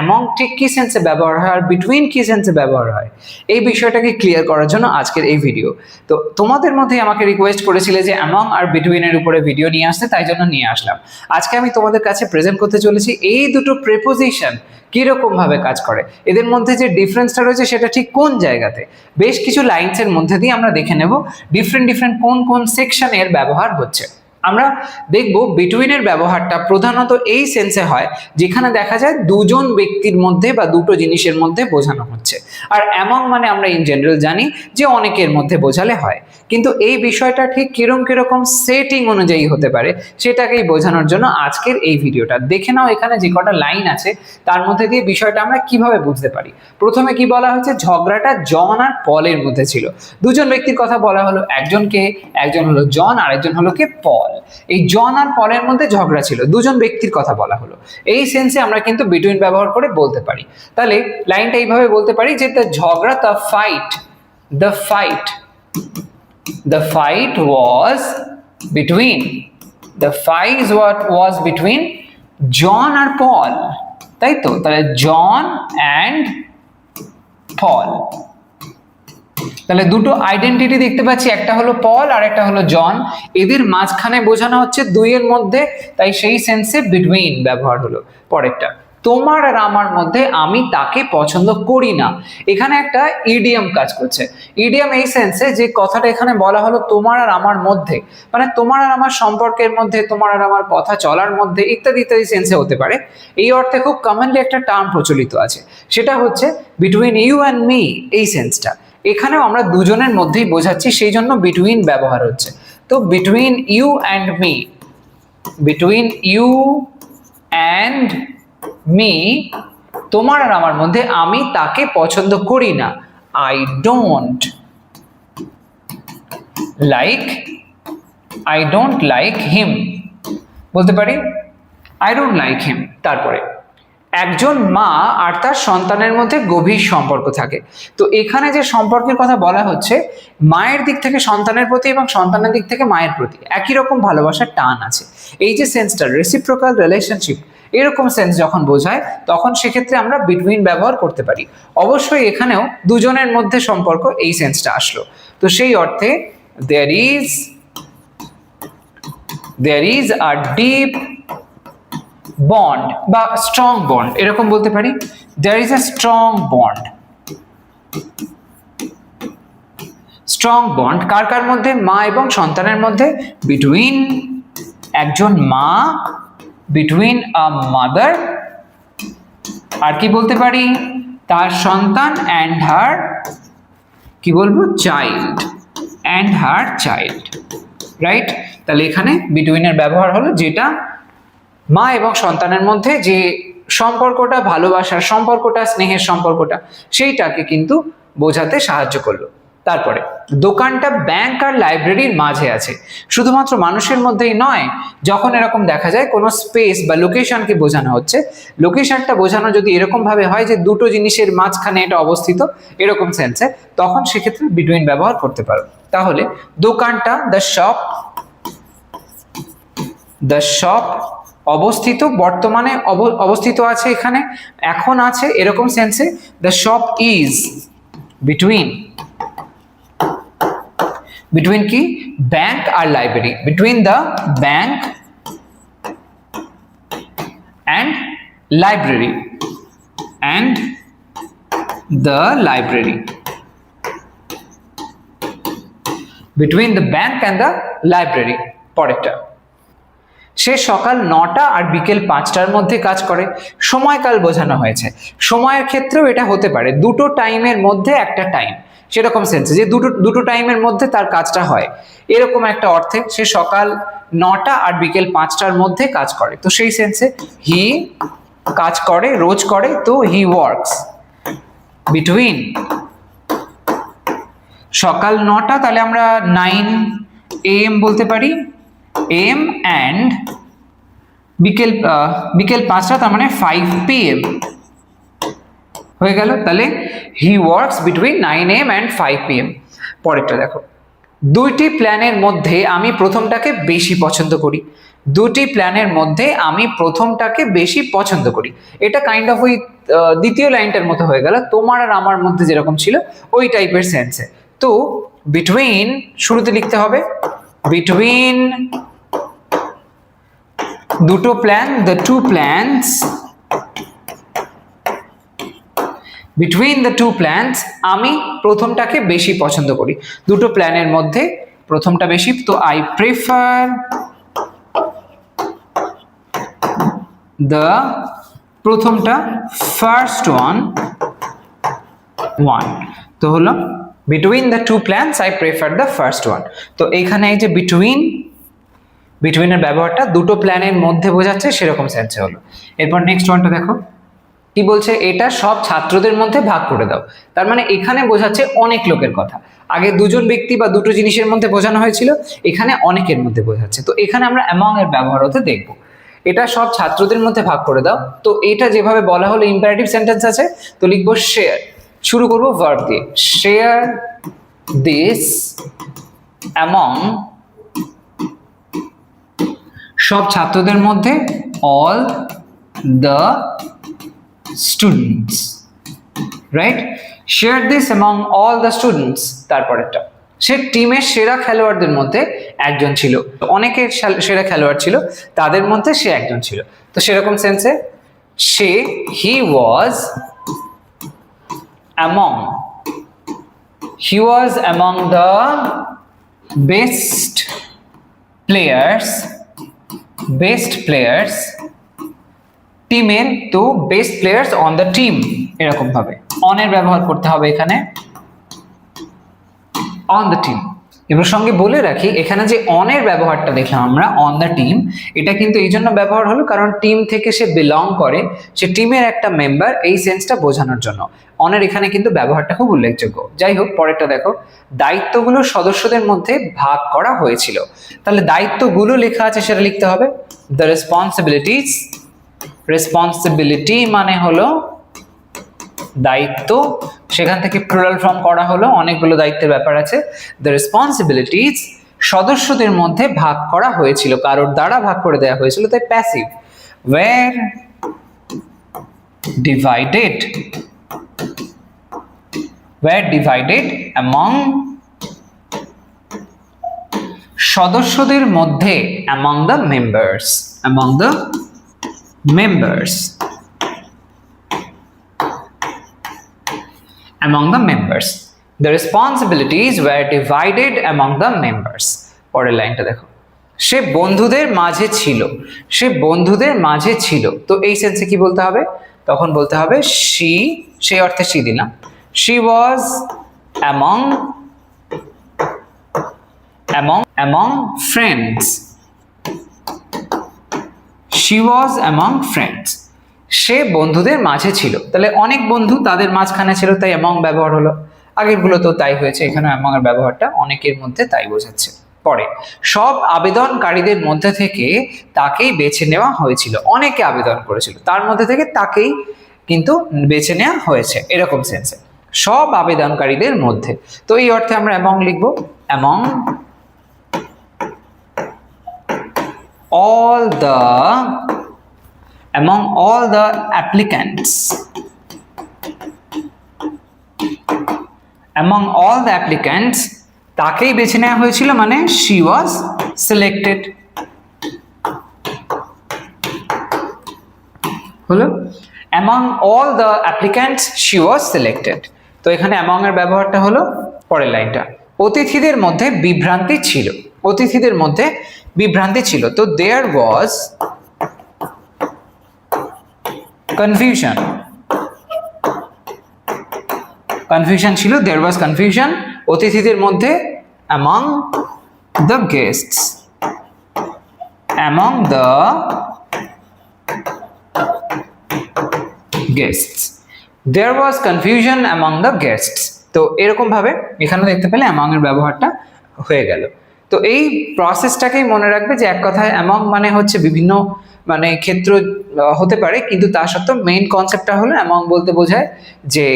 Among ঠিক কি সেন্সে ব্যবহার হয় আর বিটুইন কি সেন্সে ব্যবহার হয়, এই বিষয়টাকে ক্লিয়ার করার জন্য আজকের এই ভিডিও তো তোমাদের মধ্যে আমাকে রিকোয়েস্ট করেছিলে যে অ্যামং আর বিটুইনের উপরে ভিডিও নিয়ে আসতে, তাই জন্য নিয়ে আসলাম। আজকে আমি তোমাদের কাছে প্রেজেন্ট করতে চলেছি এই দুটো প্রেপোজিশন কীরকম ভাবে কাজ করে। এদের মধ্যে যে ডিফারেন্সটা রয়েছে সেটা ঠিক কোন জায়গাতে? বেশ কিছু লাইনসের মধ্যে দিয়ে আমরা দেখে নেব ডিফারেন্ট ডিফারেন্ট কোন কোন সেকশনের ব্যবহার হচ্ছে। আমরা দেখব বিটুইনের ব্যবহারটা প্রধানত এই সেন্সে হয়, যেখানে দেখা যায় দুজন ব্যক্তির মধ্যে বা দুটো জিনিসের মধ্যে বোঝানো হচ্ছে। আর অ্যামং মানে আমরা ইন জেনারেল জানি যে অনেকের মধ্যে বোঝালে হয়। কিন্তু এই বিষয়টা ঠিক কিরম কীরকম সেটিং অনুযায়ী হতে পারে, সেটাকেই বোঝানোর জন্য আজকের এই ভিডিওটা। দেখে নাও এখানে যে কটা লাইন আছে, তার মধ্যে দিয়ে বিষয়টা আমরা কীভাবে বুঝতে পারি। প্রথমে কি বলা হচ্ছে, ঝগড়াটা জন আর পলের মধ্যে ছিল। দুজন ব্যক্তির কথা বলা হলো একজনকে, একজন হলো জন আর একজন হলো কে, পল। এই জন আর পলের মধ্যে ঝগড়া ছিল, দুজন ব্যক্তির কথা বলা হলো। এই সেন্সে আমরা কিন্তু বিটুইন ব্যবহার করে বলতে পারি। তাহলে লাইনটা এইভাবে বলতে পারি যে দ্য ঝগড়া the fight the fight fight was between, the fight what was between John আর পল, তাই তো? তাহলে জন অ্যান্ড পল। তাহলে দুটো আইডেন্টিটি দেখতে পাচ্ছি, একটা হলো পল আর একটা হলো জন এদের মাঝখানে বোঝানো হচ্ছে দুইয়ের মধ্যে, তাই সেই সেন্সে বিটুইন ব্যবহার হলো পরেরটা। তোমার আর আমার মধ্যে আমি তাকে পছন্দ করি না। এখানে একটা ইডিয়াম কাজ করছে। ইডিয়াম এই সেন্সে যে কথাটা এখানে বলা হলো তোমার আর আমার মধ্যে মানে তোমার আর আমার সম্পর্কের মধ্যে, তোমার আর আমার কথা চলার মধ্যে ইত্যাদি ইত্যাদি সেন্সে হতে পারে। এই অর্থে খুব কমনলি একটা টার্ম প্রচলিত আছে। সেটা হচ্ছে বিটুইন ইউ অ্যান্ড মি এই সেন্সটা এখানেও আমরা দুজনের মধ্যেই বোঝাচ্ছি সেই জন্য বিটুইন ব্যবহার হচ্ছে। তো between you and me between you and me তোমার আর আমার মধ্যে আমি তাকে পছন্দ করি না। I don't like I don't like him বলতে পারি আই ডোন্ট লাইক হিম তারপরে একজন মা আর তার সন্তানের মধ্যে গভীর সম্পর্ক থাকে। তো এখানে যে সম্পর্কের কথা বলা হচ্ছে, মায়ের দিক থেকে সন্তানের প্রতি এবং সন্তানের দিক থেকে মায়ের প্রতি একই রকম ভালোবাসার টান আছে। এই যে সেন্সটা রেসিপ্রোকাল রিলেশনশিপ এরকম সেন্স যখন বোঝায়, তখন সেক্ষেত্রে আমরা বিটুইন ব্যবহার করতে পারি। অবশ্যই এখানেও দুজনের মধ্যে সম্পর্ক এই সেন্সটা আসলো। তো সেই অর্থে there is there is a deep bond বা স্ট্রং বন্ড এরকম বলতে পারি? There is a strong bond strong bond কার কার মধ্যে? মা এবং সন্তানের মধ্যে। বিটুইন একজন মা বিটুইন আ মাদার আর কি বলতে পারি? তার সন্তান অ্যান্ড হার কি বলব? Child and her child right তাহলে এখানে বিটুইনের ব্যবহার হলো যেটা মা এবং সন্তানের মধ্যে যে সম্পর্কটা, ভালোবাসার সম্পর্কটা, স্নেহের সম্পর্কটা, সেইটাকে কিন্তু বোঝাতে সাহায্য করল। তারপরে, দোকানটা ব্যাংক আর লাইব্রেরির মাঝে আছে। শুধুমাত্র মানুষের মধ্যেই নয়, যখন এরকম দেখা যায়, কোনো স্পেস বা লোকেশনকে বোঝানো হচ্ছে লোকেশনটা বোঝানো যদি এরকম ভাবে হয় যে দুটো জিনিসের মাঝখানে এটা অবস্থিত, এরকম সেন্সে তখন সেক্ষেত্রে বিটুইন ব্যবহার করতে পারো। তাহলে, দোকানটা দ্য শপ দ্য শপ অবস্থিত, বর্তমানে অব- অবস্থিত আছে এখানে, এখন আছে এরকম সেন্সে the shop is between between কি? Bank R library between the bank and library and the library between the bank and the library পরেরটা। সে সকাল নটা আর বিকেল পাঁচটার মধ্যে কাজ করে। সময়কাল বোঝানো হয়েছে। সময়ের ক্ষেত্রেও এটা হতে পারে। দুটো টাইমের মধ্যে একটা টাইম। সেরকম সেন্সে যে দুটো দুটো টাইমের মধ্যে তার কাজটা হয়। এরকম একটা অর্থে সে সকাল নটা আর বিকেল পাঁচটার মধ্যে কাজ করে। তো সেই সেন্সে হি কাজ করে, রোজ করে, তো হি ওয়ার্কস বিটুইন সকাল নটা, তাহলে আমরা নাইন এ এম বলতে পারি। এম অ্যান্ড বিকেল বিকেল পাঁচটা, তার মানে ফাইভ পি এম হয়ে গেল, তাহলে he works between nine M and five P M পরেরটা দেখো, দুইটি প্ল্যানের মধ্যে আমি প্রথমটাকে বেশি পছন্দ করি। দুটি প্ল্যানের মধ্যে আমি প্রথমটাকে বেশি পছন্দ করি। এটা কাইন্ড অফ ওই দ্বিতীয় লাইনটার মতো হয়ে গেল, তোমার আর আমার মধ্যে যেরকম ছিল, ওই টাইপের সেন্সে তো বিটুইন শুরুতে লিখতে হবে বিটুইন দুটো plan the two plans between the two plans আমি প্রথমটাকে বেশি পছন্দ করি। দুটো প্ল্যানের মধ্যে প্রথমটা বেশি, তো আই প্রেফার দ্য প্রথমটা ফার্স্ট ওয়ান ওয়ান তো হলো between the two plans I prefer the first one তো এইখানে এই যে বিটুইন বিটুইনের ব্যবহারটা দুটো প্ল্যানের মধ্যে বোঝাচ্ছে, সেরকম সেন্সে হলো। এরপর নেক্সট ওয়ানটা দেখো। কি বলছে? এটা সব ছাত্রদের মধ্যে ভাগ করে দাও। তার মানে এখানে বোঝাচ্ছে অনেক লোকের কথা। আগে দুজন ব্যক্তি বা দুটো জিনিসের মধ্যে বোঝানো হয়েছিল, এখানে অনেকের মধ্যে বোঝাচ্ছে। তো এখানে আমরা অ্যামং এর ব্যবহার হতে দেখব। এটা সব ছাত্রদের মধ্যে ভাগ করে দাও। তো এটা যেভাবে বলা হলো ইম্পারেটিভ সেন্টেন্স আছে, তো লিখব শেয়ার শুরু করব ভার্ব দিয়ে। শেয়ার দিস অ্যামং সব ছাত্রদের মধ্যে all the students right share this among all the students তারপরেরটা। সে টিমের সেরা খেলোয়াড়দের মধ্যে একজন ছিল। অনেকের সেরা- সেরা খেলোয়াড় ছিল, তাদের মধ্যে সে একজন ছিল। তো সেরকম সেন্সে সে he was among he was among the best players best players টিমের তো best players on the team এরকম ভাবে। অনের ব্যবহার করতে হবে এখানে। অন দ্য টিম এবার সঙ্গে বলে রাখি, এখানে যে অনের ব্যবহারটা দেখলাম আমরা অন দ্য টিম এটা কিন্তু এই জন্য ব্যবহার হলো কারণ টিম থেকে সে বিলং করে, সে টিমের একটা মেম্বার এই সেন্সটা বোঝানোর জন্য। অনের এখানে কিন্তু ব্যবহারটা খুব উল্লেখযোগ্য। যাই হোক, পরেরটা দেখো। দায়িত্বগুলো সদস্যদের মধ্যে ভাগ করা হয়েছিল। তাহলে দায়িত্বগুলো লেখা আছে, সেটা লিখতে হবে। দ্য রেসপন্সিবিলিটিস রেসপন্সিবিলিটি মানে হলো দায়িত্ব সেখান থেকে প্লুরাল ফর্ম করা হলো, অনেকগুলো দায়িত্বের ব্যাপার আছে। দ্য রেসপন্সিবিলিটিজ সদস্যদের মধ্যে ভাগ করা হয়েছিল, কারোর দ্বারা ভাগ করে দেওয়া হয়েছিল, তাই passive were divided were divided among সদস্যদের মধ্যে among the members among the members among the members. The responsibilities were divided among the members. পরের লাইনটা দেখো। সে বন্ধুদের মাঝে ছিল। সে বন্ধুদের মাঝে ছিল। তো এই সেন্সে কি বলতে হবে? তখন বলতে হবে শি সেই অর্থে শি দিলাম। She was among among among friends she was among friends সে বন্ধুদের মাঝে ছিল। তাহলে অনেক বন্ধু তাদের মাঝখানে ছিল, তাই অ্যামং ব্যবহার হলো। আগেরগুলো তো তাই হয়েছে, এখানে অ্যামং এর ব্যবহারটা অনেকের মধ্যে তাই বোঝাচ্ছে। পরে, সব আবেদনকারীদের মধ্যে থেকে তাকেই বেছে নেওয়া হয়েছিল। অনেকে আবেদন করেছিল, তার মধ্যে থেকে তাকেই কিন্তু বেছে নেওয়া হয়েছে, এরকম সেন্সে সব আবেদনকারীদের মধ্যে। তো এই অর্থে আমরা অ্যামং লিখব among all the among all the applicants among all the applicants তাকেই বেছে নেওয়া হয়েছিল মানে she was selected হলো among all the applicants she was selected তো এখানে among এর ব্যবহারটা হলো পরের লাইনটা অতিথিদের মধ্যে বিভ্রান্তি ছিল অতিথিদের মধ্যে বিভ্রান্তি ছিল তো দেয়ার ওয়াজ কনফিউশন কনফিউশন ছিল দেয়ার ওয়াজ কনফিউশন অতিথিদের মধ্যে among the guests among the guests there was confusion among the guests তো এরকম ভাবে এখানে দেখতে পেলে অ্যামং এর ব্যবহারটা হয়ে গেল। তো এই প্রসেসটাকেই মনে রাখবে যে এক কথায় অ্যামং মানে হচ্ছে বিভিন্ন মানে ক্ষেত্র হতে পারে, কিন্তু তা সত্ত্বেও মেইন কনসেপ্টটা হলো অ্যামং বলতে বোঝায় যে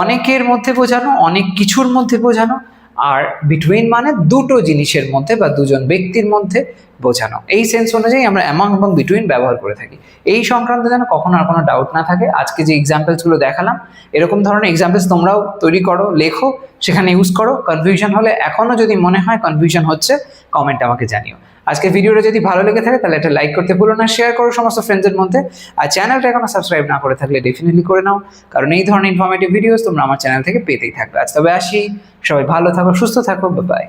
অনেকের মধ্যে বোঝানো, অনেক কিছুর মধ্যে বোঝানো, আর বিটুইন মানে দুটো জিনিসের মধ্যে বা দুজন ব্যক্তির মধ্যে বোঝানো। এই সেন্স অনুযায়ী আমরা অ্যামং এবং বিটুইন ব্যবহার করে থাকি। এই সংক্রান্ত যেন কখনো আর কোনো ডাউট না থাকে, আজকে যে এক্সাম্পলসগুলো দেখালাম, এরকম ধরনের এক্সাম্পলস তোমরাও তৈরি করো, লেখো, সেখানে ইউজ করো। কনফিউশন হলে এখনও যদি মনে হয় কনফিউশন হচ্ছে কমেন্ট আমাকে জানিও। আজকে ভিডিওটা যদি ভালো লেগে থাকে, তাহলে একটা লাইক করতে ভুলো না শেয়ার করো সমস্ত ফ্রেন্ডসের মধ্যে। আর চ্যানেলটা এখনও সাবস্ক্রাইব না করে থাকলে ডেফিনেটলি করে নাও, কারণ এই ধরনের ইনফরমেটিভ ভিডিওস তোমরা আমার চ্যানেল থেকে পেতেই থাকবে। আজ তবে আসি, সবাই ভালো থাকো, সুস্থ থাকো বাই